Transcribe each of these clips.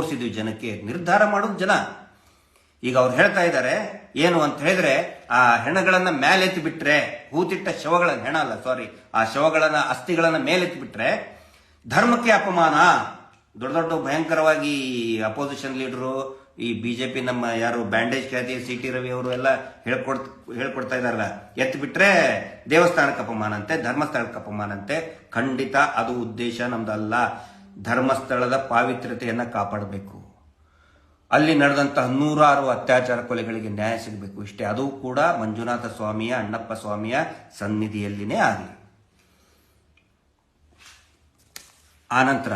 ಜನಕ್ಕೆ, ನಿರ್ಧಾರ ಮಾಡೋದು ಜನ. ಈಗ ಅವ್ರು ಹೇಳ್ತಾ ಇದ್ದಾರೆ, ಏನು ಅಂತ ಹೇಳಿದ್ರೆ, ಆ ಹೆಣಗಳನ್ನ ಮೇಲೆತ್ತಿ ಬಿಟ್ರೆ, ಹೂತಿಟ್ಟ ಶವಗಳನ್ನ, ಹೆಣ ಅಲ್ಲ ಸಾರಿ ಆ ಶವಗಳನ್ನ, ಅಸ್ಥಿಗಳನ್ನ ಮೇಲೆತ್ತಿ ಬಿಟ್ರೆ, ಧರ್ಮಕ್ಕೆ ಅಪಮಾನ. ದೊಡ್ಡ ದೊಡ್ಡ ಭಯಂಕರವಾಗಿ ಅಪೋಸಿಷನ್ ಲೀಡರು ಈ ಬಿಜೆಪಿ ನಮ್ಮ ಯಾರು ಬ್ಯಾಂಡೇಜ್ ಖ್ಯಾತಿ ಸಿ ಟಿ ರವಿ ಅವರು ಎಲ್ಲ ಹೇಳ್ಕೊಡ್ ಹೇಳ್ಕೊಡ್ತಾ ಇದಾರಲ್ಲ ಎತ್ತು ಬಿಟ್ರೆ ದೇವಸ್ಥಾನಕ್ಕೆ ಅಪಮಾನ ಅಂತೆ ಧರ್ಮಸ್ಥಳಕ್ಕೆ ಅಪಮಾನ ಅಂತೆ ಖಂಡಿತ ಅದು ಉದ್ದೇಶ, ನಮ್ದಲ್ಲ. ಧರ್ಮಸ್ಥಳದ ಪಾವಿತ್ರ್ಯತೆಯನ್ನು ಕಾಪಾಡಬೇಕು. ಅಲ್ಲಿ ನಡೆದಂತಹ ನೂರಾರು ಅತ್ಯಾಚಾರ ಕೊಲೆಗಳಿಗೆ ನ್ಯಾಯ ಸಿಗಬೇಕು. ಇಷ್ಟೇ, ಅದು ಕೂಡ ಮಂಜುನಾಥ ಸ್ವಾಮಿಯ, ಅಣ್ಣಪ್ಪ ಸ್ವಾಮಿಯ ಸನ್ನಿಧಿಯಲ್ಲಿನೇ ಆಗಲಿ. ಆನಂತರ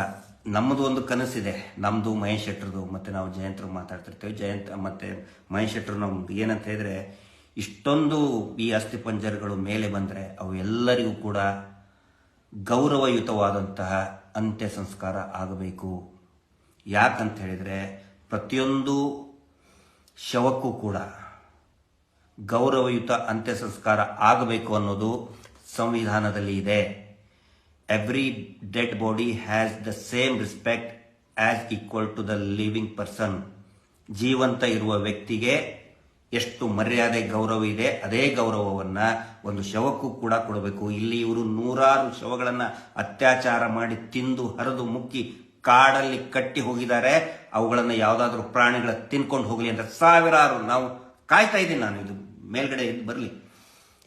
ನಮ್ಮದು ಒಂದು ಕನಸಿದೆ. ನಮ್ಮದು ಮಹೇಶ್ ಶೆಟ್ರದು ಮತ್ತು ನಾವು ಜಯಂತರು ಮಾತಾಡ್ತಿರ್ತೇವೆ. ಜಯಂತ ಮತ್ತು ಮಹೇಶ್ ಶೆಟ್ಟರು ನಮ್ದು ಏನಂತ ಹೇಳಿದ್ರೆ, ಇಷ್ಟೊಂದು ಈ ಅಸ್ಥಿಪಂಜರಗಳು ಮೇಲೆ ಬಂದರೆ ಅವು ಎಲ್ಲರಿಗೂ ಕೂಡ ಗೌರವಯುತವಾದಂತಹ ಅಂತ್ಯ ಸಂಸ್ಕಾರ ಆಗಬೇಕು. ಯಾಕಂತ ಹೇಳಿದರೆ ಪ್ರತಿಯೊಂದು ಶವಕ್ಕೂ ಕೂಡ ಗೌರವಯುತ ಅಂತ್ಯ ಸಂಸ್ಕಾರ ಆಗಬೇಕು ಅನ್ನೋದು ಸಂವಿಧಾನದಲ್ಲಿ ಇದೆ. Every dead body has the same respect as equal to the living person ಜೀವಂತ ಇರುವ ವ್ಯಕ್ತಿಗೆ ಎಷ್ಟು ಮರ್ಯಾದೆ, ಗೌರವ ಇದೆ, ಅದೇ ಗೌರವವನ್ನ ಒಂದು ಶವಕ್ಕೂ ಕೂಡ ಕೊಡಬೇಕು. ಇಲ್ಲಿ ಇವರು ನೂರಾರು ಶವಗಳನ್ನ ಅತ್ಯಾಚಾರ ಮಾಡಿ ತಿಂದು ಹರಿದು ಮುಕ್ಕಿ ಕಾಡಲ್ಲಿ ಕಟ್ಟಿ ಹೋಗಿದ್ದಾರೆ. ಅವುಗಳನ್ನು ಯಾವುದಾದ್ರೂ ಪ್ರಾಣಿಗಳ ತಿನ್ಕೊಂಡು ಹೋಗಲಿ ಅಂತ ಸಾವಿರಾರು ನಾವು ಕಾಯ್ತಾ ಇದ್ದೀನಿ ನಾನು. ಇದು ಮೇಲ್ಗಡೆ ಬರಲಿ.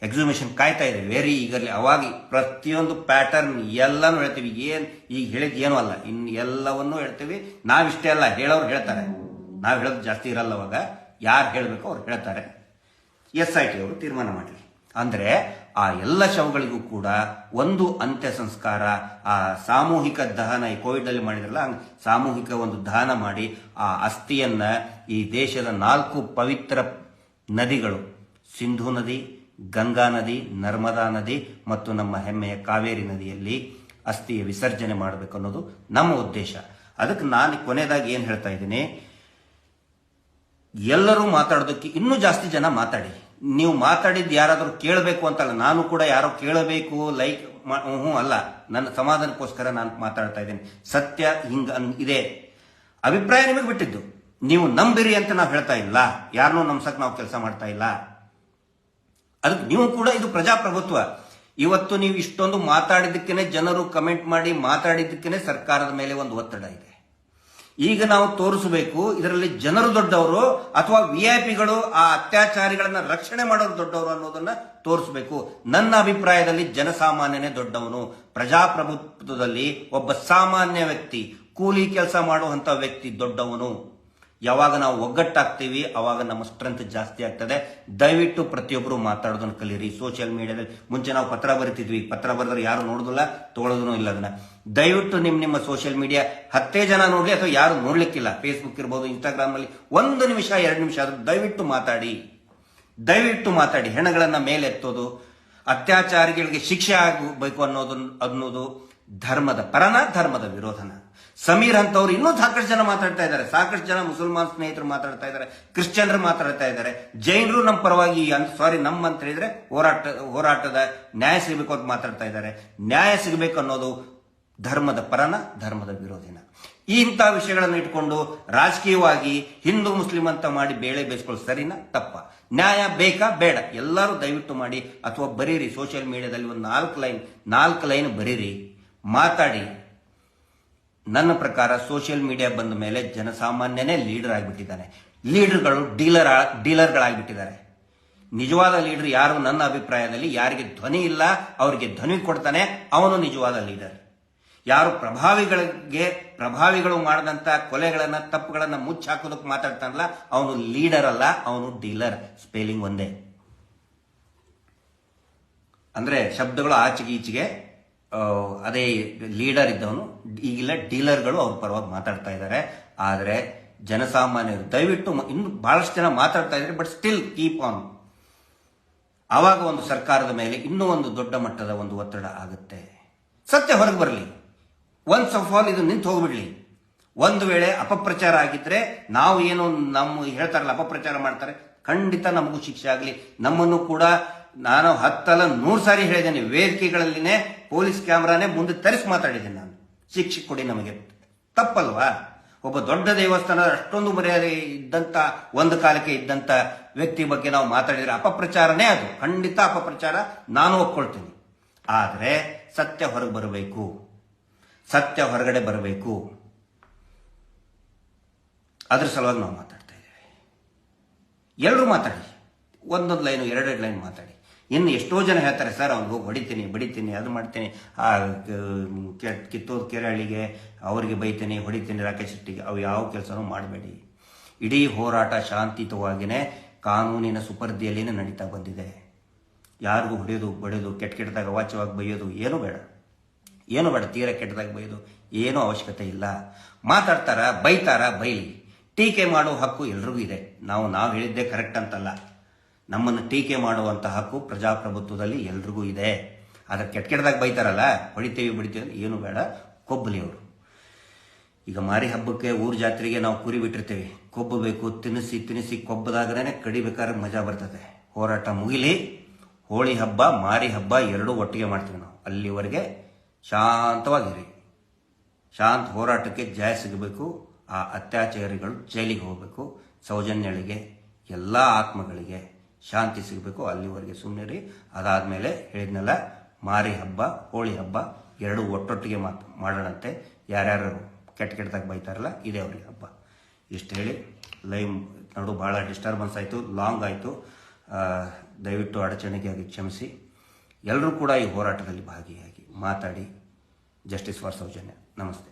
ಎಕ್ಸಿಬಿಷನ್ ಕಾಯ್ತಾ ಇದೆ ವೆರಿ ಈಗಲ್ಲಿ ಅವಾಗ ಪ್ರತಿಯೊಂದು ಪ್ಯಾಟರ್ನ್ ಎಲ್ಲನೂ ಹೇಳ್ತೀವಿ. ಏನು ಈಗ ಹೇಳಿದ್ ಏನೂ ಅಲ್ಲ. ಇನ್ನು ಎಲ್ಲವನ್ನೂ ಹೇಳ್ತೀವಿ. ನಾವಿಷ್ಟೇ ಅಲ್ಲ. ಹೇಳೋರು ಹೇಳ್ತಾರೆ. ನಾವು ಹೇಳೋದು ಜಾಸ್ತಿ ಇರಲ್ಲ ಅವಾಗ. ಯಾರು ಹೇಳಬೇಕು ಅವ್ರು ಹೇಳ್ತಾರೆ. ಎಸ್ ಐ ಟಿ ಅವರು ತೀರ್ಮಾನ ಮಾಡಲಿ ಅಂದರೆ ಆ ಎಲ್ಲ ಶವಗಳಿಗೂ ಕೂಡ ಒಂದು ಅಂತ್ಯ ಸಂಸ್ಕಾರ, ಆ ಸಾಮೂಹಿಕ ದಹನ, ಈ ಕೋವಿಡ್ ಅಲ್ಲಿ ಮಾಡಿದ್ರಲ್ಲ ಸಾಮೂಹಿಕ ಒಂದು ದಹನ ಮಾಡಿ ಆ ಅಸ್ಥಿಯನ್ನು ಈ ದೇಶದ ನಾಲ್ಕು ಪವಿತ್ರ ನದಿಗಳು, ಸಿಂಧು ನದಿ, ಗಂಗಾ ನದಿ, ನರ್ಮದಾ ನದಿ ಮತ್ತು ನಮ್ಮ ಹೆಮ್ಮೆಯ ಕಾವೇರಿ ನದಿಯಲ್ಲಿ ಅಸ್ಥಿಯ ವಿಸರ್ಜನೆ ಮಾಡಬೇಕು ಅನ್ನೋದು ನಮ್ಮ ಉದ್ದೇಶ. ಅದಕ್ಕೆ ನಾನು ಕೊನೆಯದಾಗಿ ಏನು ಹೇಳ್ತಾ ಇದ್ದೀನಿ ಎಲ್ಲರೂ ಮಾತಾಡೋದಕ್ಕೆ ಇನ್ನೂ ಜಾಸ್ತಿ ಜನ ಮಾತಾಡಿ. ನೀವು ಮಾತಾಡಿದ್ದು ಯಾರಾದರೂ ಕೇಳಬೇಕು ಅಂತಲ್ಲ, ನಾನು ಕೂಡ ಯಾರೋ ಕೇಳಬೇಕು, ಲೈಕ್ ಹ್ಞೂ ಅಲ್ಲ. ನನ್ನ ಸಮಾಧಾನಕ್ಕೋಸ್ಕರ ನಾನು ಮಾತಾಡ್ತಾ ಇದ್ದೀನಿ. ಸತ್ಯ ಹಿಂಗ ಇದೆ. ಅಭಿಪ್ರಾಯ ನಿಮಗೆ ಬಿಟ್ಟಿದ್ದು. ನೀವು ನಂಬಿರಿ ಅಂತ ನಾವು ಹೇಳ್ತಾ ಇಲ್ಲ. ಯಾರನ್ನೂ ನಂಬ್ಸಕ್ ನಾವು ಕೆಲಸ ಮಾಡ್ತಾ ಇಲ್ಲ. ಅದಕ್ಕೆ ನೀವು ಕೂಡ ಇದು ಪ್ರಜಾಪ್ರಭುತ್ವ. ಇವತ್ತು ನೀವು ಇಷ್ಟೊಂದು ಮಾತಾಡಿದ್ದಕ್ಕೇನೆ ಜನರು ಕಮೆಂಟ್ ಮಾಡಿ ಮಾತಾಡಿದ್ದಕ್ಕೇನೆ ಸರ್ಕಾರದ ಮೇಲೆ ಒಂದು ಒತ್ತಡ ಇದೆ. ಈಗ ನಾವು ತೋರಿಸಬೇಕು, ಇದರಲ್ಲಿ ಜನರು ದೊಡ್ಡವರು ಅಥವಾ ವಿ ಐ ಪಿಗಳು ಆ ಅತ್ಯಾಚಾರಿಗಳನ್ನ ರಕ್ಷಣೆ ಮಾಡೋರು ದೊಡ್ಡವರು ಅನ್ನೋದನ್ನ ತೋರಿಸಬೇಕು. ನನ್ನ ಅಭಿಪ್ರಾಯದಲ್ಲಿ ಜನಸಾಮಾನ್ಯನೇ ದೊಡ್ಡವನು. ಪ್ರಜಾಪ್ರಭುತ್ವದಲ್ಲಿ ಒಬ್ಬ ಸಾಮಾನ್ಯ ವ್ಯಕ್ತಿ, ಕೂಲಿ ಕೆಲಸ ಮಾಡುವಂತ ವ್ಯಕ್ತಿ ದೊಡ್ಡವನು. ಯಾವಾಗ ನಾವು ಒಗ್ಗಟ್ಟಾಗ್ತೀವಿ, ಅವಾಗ ನಮ್ಮ ಸ್ಟ್ರೆಂತ್ ಜಾಸ್ತಿ ಆಗ್ತದೆ. ದಯವಿಟ್ಟು ಪ್ರತಿಯೊಬ್ಬರು ಮಾತಾಡೋದನ್ನು ಕಲೀರಿ. ಸೋಷಿಯಲ್ ಮೀಡಿಯಾದಲ್ಲಿ ಮುಂಚೆ ನಾವು ಪತ್ರ ಬರಿತಿದ್ವಿ. ಪತ್ರ ಬರೆದ್ರೆ ಯಾರು ನೋಡೋದಿಲ್ಲ ತೊಗೊಳೋದೂ ಇಲ್ಲ ಅದನ್ನ. ದಯವಿಟ್ಟು ನಿಮ್ಮ ನಿಮ್ಮ ಸೋಷಿಯಲ್ ಮೀಡಿಯಾ ಹತ್ತೇ ಜನ ನೋಡಲಿ ಅಥವಾ ಯಾರು ನೋಡ್ಲಿಕ್ಕಿಲ್ಲ. ಫೇಸ್ಬುಕ್ ಇರ್ಬೋದು ಇನ್ಸ್ಟಾಗ್ರಾಮ್ ಅಲ್ಲಿ ಒಂದು ನಿಮಿಷ, ಎರಡು ನಿಮಿಷ ಆದರೂ ದಯವಿಟ್ಟು ಮಾತಾಡಿ. ದಯವಿಟ್ಟು ಮಾತಾಡಿ. ಹೆಣಗಳನ್ನ ಮೇಲೆತ್ತೋದು, ಅತ್ಯಾಚಾರಿಗಳಿಗೆ ಶಿಕ್ಷೆ ಆಗಬೇಕು ಅನ್ನೋದು ಅನ್ನೋದು. ಧರ್ಮದ ಪರನ, ಧರ್ಮದ ವಿರೋಧನ. ಸಮೀರ್ ಅಂತವ್ರು ಇನ್ನೂ ಸಾಕಷ್ಟು ಜನ ಮಾತಾಡ್ತಾ ಇದ್ದಾರೆ. ಸಾಕಷ್ಟು ಜನ ಮುಸಲ್ಮಾನ್ ಸ್ನೇಹಿತರು ಮಾತಾಡ್ತಾ ಇದ್ದಾರೆ. ಕ್ರಿಶ್ಚಿಯನ್ರು ಮಾತಾಡ್ತಾ ಇದ್ದಾರೆ. ಜೈನರು ನಮ್ಮ ಪರವಾಗಿ ಸಾರಿ ನಮ್ಮ ಅಂತ ಹೇಳಿದ್ರೆ ಹೋರಾಟ, ಹೋರಾಟದ ನ್ಯಾಯ ಸಿಗಬೇಕು ಅಂತ ಮಾತಾಡ್ತಾ ಇದ್ದಾರೆ. ನ್ಯಾಯ ಸಿಗಬೇಕು ಅನ್ನೋದು ಧರ್ಮದ ಪರನ, ಧರ್ಮದ ವಿರೋಧಿನ. ಈ ಇಂಥ ವಿಷಯಗಳನ್ನು ಇಟ್ಕೊಂಡು ರಾಜಕೀಯವಾಗಿ ಹಿಂದೂ ಮುಸ್ಲಿಂ ಅಂತ ಮಾಡಿ ಬೇಳೆ ಬೇಯಿಸ್ಕೊಳ್ಳೋದು ಸರಿನಾ? ತಪ್ಪ. ನ್ಯಾಯ ಬೇಕಾ? ಬೇಡ. ಎಲ್ಲರೂ ದಯವಿಟ್ಟು ಮಾಡಿ ಅಥವಾ ಬರೀರಿ. ಸೋಷಿಯಲ್ ಮೀಡಿಯಾದಲ್ಲಿ ಒಂದು ನಾಲ್ಕು ಲೈನ್ ನಾಲ್ಕು ಲೈನ್ ಬರೀರಿ. ಮಾತಾಡಿ. ನನ್ನ ಪ್ರಕಾರ ಸೋಷಿಯಲ್ ಮೀಡಿಯಾ ಬಂದ ಮೇಲೆ ಜನಸಾಮಾನ್ಯನೇ ಲೀಡರ್ ಆಗಿಬಿಟ್ಟಿದ್ದಾನೆ. ಲೀಡರ್ಗಳು ಡೀಲರ್ ಡೀಲರ್ಗಳಾಗಿಬಿಟ್ಟಿದ್ದಾರೆ ನಿಜವಾದ ಲೀಡರ್ ಯಾರು? ನನ್ನ ಅಭಿಪ್ರಾಯದಲ್ಲಿ ಯಾರಿಗೆ ಧ್ವನಿ ಇಲ್ಲ, ಅವರಿಗೆ ಧ್ವನಿ ಕೊಡ್ತಾನೆ ಅವನು ನಿಜವಾದ ಲೀಡರ್ ಯಾರು ಪ್ರಭಾವಿಗಳಿಗೆ, ಪ್ರಭಾವಿಗಳು ಮಾಡಿದಂಥ ಕೊಲೆಗಳನ್ನು, ತಪ್ಪುಗಳನ್ನು ಮುಚ್ಚಾಕೋದಕ್ಕೆ ಮಾತಾಡ್ತಾನಲ್ಲ, ಅವನು ಲೀಡರ್ ಅಲ್ಲ, ಅವನು ಡೀಲರ್ ಸ್ಪೆಲ್ಲಿಂಗ್ ಒಂದೇ. ಅಂದರೆ ಶಬ್ದಗಳು ಆಚೆಗೆ ಈಚೆಗೆ ಅದೇ ಲೀಡರ್ ಇದ್ದವನು ಈಗಿಲ್ಲ ಡೀಲರ್ಗಳು ಅವ್ರ ಪರವಾಗಿ ಮಾತಾಡ್ತಾ ಇದ್ದಾರೆ ಆದರೆ ಜನಸಾಮಾನ್ಯರು, ದಯವಿಟ್ಟು ಇನ್ನು ಬಹಳಷ್ಟು ಜನ ಮಾತಾಡ್ತಾ ಇದ್ದಾರೆ ಬಟ್ ಸ್ಟಿಲ್ ಕೀಪ್ ಆನ್ ಆವಾಗ ಒಂದು ಸರ್ಕಾರದ ಮೇಲೆ ಇನ್ನೂ ಒಂದು ದೊಡ್ಡ ಮಟ್ಟದ ಒಂದು ಒತ್ತಡ ಆಗುತ್ತೆ. ಸತ್ಯ ಹೊರಗೆ ಬರಲಿ. ಒನ್ಸ್ ಆಫ್ ಆಲ್ ಇದು ನಿಂತು ಹೋಗ್ಬಿಡ್ಲಿ. ಒಂದು ವೇಳೆ ಅಪಪ್ರಚಾರ ಆಗಿದ್ರೆ ನಾವು ಏನು ನಮ್ಮ ಹೇಳ್ತಾರಲ್ಲ, ಅಪಪ್ರಚಾರ ಮಾಡ್ತಾರೆ, ಖಂಡಿತ ನಮಗೂ ಶಿಕ್ಷೆ ಆಗಲಿ. ನಮ್ಮನ್ನು ಕೂಡ ನಾನು ಹತ್ತಲ್ಲ ನೂರು ಸಾರಿ ಹೇಳಿದ್ದೇನೆ. ವೇದಿಕೆಗಳಲ್ಲಿನೇ ಪೊಲೀಸ್ ಕ್ಯಾಮ್ರಾನೇ ಮುಂದೆ ತರಿಸಿ ಮಾತಾಡಿದ್ದೇನೆ ನಾನು. ಶಿಕ್ಷೆ ಕೊಡಿ ನಮಗೆ. ತಪ್ಪಲ್ವಾ? ಒಬ್ಬ ದೊಡ್ಡ ದೇವಸ್ಥಾನದ ಅಷ್ಟೊಂದು ಮರ್ಯಾದೆ ಇದ್ದಂತ, ಒಂದು ಕಾಲಕ್ಕೆ ಇದ್ದಂತ ವ್ಯಕ್ತಿ ಬಗ್ಗೆ ನಾವು ಮಾತಾಡಿದರೆ ಅಪಪ್ರಚಾರನೇ ಅದು. ಖಂಡಿತ ಅಪಪ್ರಚಾರ ನಾನು ಒಪ್ಕೊಳ್ತೀನಿ. ಆದರೆ ಸತ್ಯ ಹೊರಗೆ ಬರಬೇಕು. ಸತ್ಯ ಹೊರಗಡೆ ಬರಬೇಕು. ಅದ್ರ ಸಲುವಾಗಿ ನಾವು ಮಾತಾಡ್ತಾ ಇದ್ದೇವೆ. ಎಲ್ಲರೂ ಮಾತಾಡಿ. ಒಂದೊಂದು ಲೈನು, ಎರಡೆರಡು ಲೈನ್ ಮಾತಾಡಿ. ಇನ್ನು ಎಷ್ಟೋ ಜನ ಹೇಳ್ತಾರೆ, ಸರ್, ಅವ್ನು ಹೋಗಿ ಹೊಡಿತೀನಿ ಬಡಿತೀನಿ ಅದು ಮಾಡ್ತೀನಿ. ಆ ಕಿತ್ತೋದು ಕೆರಳಿಗೆ ಅವರಿಗೆ ಬೈತೀನಿ, ಹೊಡಿತೀನಿ, ರಾಕೇಶ್ ಶೆಟ್ಟಿಗೆ, ಅವು ಯಾವ ಕೆಲಸನೂ ಮಾಡಬೇಡಿ. ಇಡೀ ಹೋರಾಟ ಶಾಂತಿಯುತವಾಗಿಯೇ ಕಾನೂನಿನ ಸುಪರ್ದಿಯಲ್ಲಿನೇ ನಡೀತಾ ಬಂದಿದೆ. ಯಾರಿಗೂ ಹೊಡೆಯೋದು, ಬಡಿಯೋದು, ಕೆಟ್ಟ ಕೆಟ್ಟದಾಗ ಅವಾಚ್ಯವಾಗಿ ಬೈಯೋದು ಏನೂ ಬೇಡ. ಏನು ಬೇಡ, ತೀರ ಕೆಟ್ಟದಾಗ ಬೈಯೋದು ಏನೂ ಅವಶ್ಯಕತೆ ಇಲ್ಲ. ಮಾತಾಡ್ತಾರ, ಬೈತಾರ, ಬೈಲಿ. ಟೀಕೆ ಮಾಡೋ ಹಕ್ಕು ಎಲ್ರಿಗೂ ಇದೆ. ನಾವು ನಾವು ಹೇಳಿದ್ದೆ ಕರೆಕ್ಟ್ ಅಂತಲ್ಲ. ನಮ್ಮನ್ನು ಟೀಕೆ ಮಾಡುವಂತಹ ಹಕ್ಕು ಪ್ರಜಾಪ್ರಭುತ್ವದಲ್ಲಿ ಎಲ್ರಿಗೂ ಇದೆ. ಆದರೆ ಕೆಟ್ಟ ಕೆಟ್ಟದಾಗ ಬೈತಾರಲ್ಲ, ಹೊಡಿತೀವಿ, ಬಿಡ್ತೀವಿ ಏನು ಬೇಡ, ಕೊಬ್ಬಲಿ ಅವರು. ಈಗ ಮಾರಿ ಹಬ್ಬಕ್ಕೆ ಊರ್ ಜಾತ್ರೆಗೆ ನಾವು ಕುರಿ ಬಿಟ್ಟಿರ್ತೀವಿ. ಕೊಬ್ಬಬೇಕು ತಿನ್ನಿಸಿ ತಿನ್ನಿಸಿ ಕೊಬ್ಬದಾಗನೇ ಕಡಿಬೇಕಾದ್ರೆ ಮಜಾ ಬರ್ತದೆ. ಹೋರಾಟ ಮುಗಿಲಿ, ಹೋಳಿ ಹಬ್ಬ, ಮಾರಿ ಹಬ್ಬ ಎರಡೂ ಒಟ್ಟಿಗೆ ಮಾಡ್ತೀವಿ ನಾವು. ಅಲ್ಲಿವರೆಗೆ ಶಾಂತವಾಗಿರಿ. ಶಾಂತ ಹೋರಾಟಕ್ಕೆ ಜಯ ಸಿಗಬೇಕು. ಆ ಅತ್ಯಾಚಾರಿಗಳು ಜೈಲಿಗೆ ಹೋಗಬೇಕು. ಸೌಜನ್ಯಗಳಿಗೆ ಎಲ್ಲ ಆತ್ಮಗಳಿಗೆ ಶಾಂತಿ ಸಿಗಬೇಕು, ಅಲ್ಲಿವರೆಗೆ ಸುಮ್ಮನೆ ರೀ ಅದಾದಮೇಲೆ ಹೇಳಿದ್ನಲ್ಲ, ಮಾರಿ ಹಬ್ಬ, ಹೋಳಿ ಹಬ್ಬ, ಎರಡು ಒಟ್ಟೊಟ್ಟಿಗೆ ಮಾತು ಮಾಡೋಣಂತೆ. ಯಾರ್ಯಾರು ಕೆಟ್ಟ ಕೆಟ್ಟದಾಗ ಬೈತಾರಲ್ಲ, ಇದೇ ಅವ್ರಿಗೆ ಹಬ್ಬ. ಇಷ್ಟು ಹೇಳಿ ಲೈವ್ ನಡು, ಭಾಳ ಡಿಸ್ಟರ್ಬೆನ್ಸ್ ಆಯಿತು, ಲಾಂಗ್ ಆಯಿತು. ದಯವಿಟ್ಟು ಅಡಚಣೆಗಾಗಿ ಕ್ಷಮಿಸಿ. ಎಲ್ಲರೂ ಕೂಡ ಈ ಹೋರಾಟದಲ್ಲಿ ಭಾಗಿಯಾಗಿ ಮಾತಾಡಿ. ಜಸ್ಟಿಸ್ ಫಾರ್ ಸೌಜನ್ಯ ನಮಸ್ತೆ.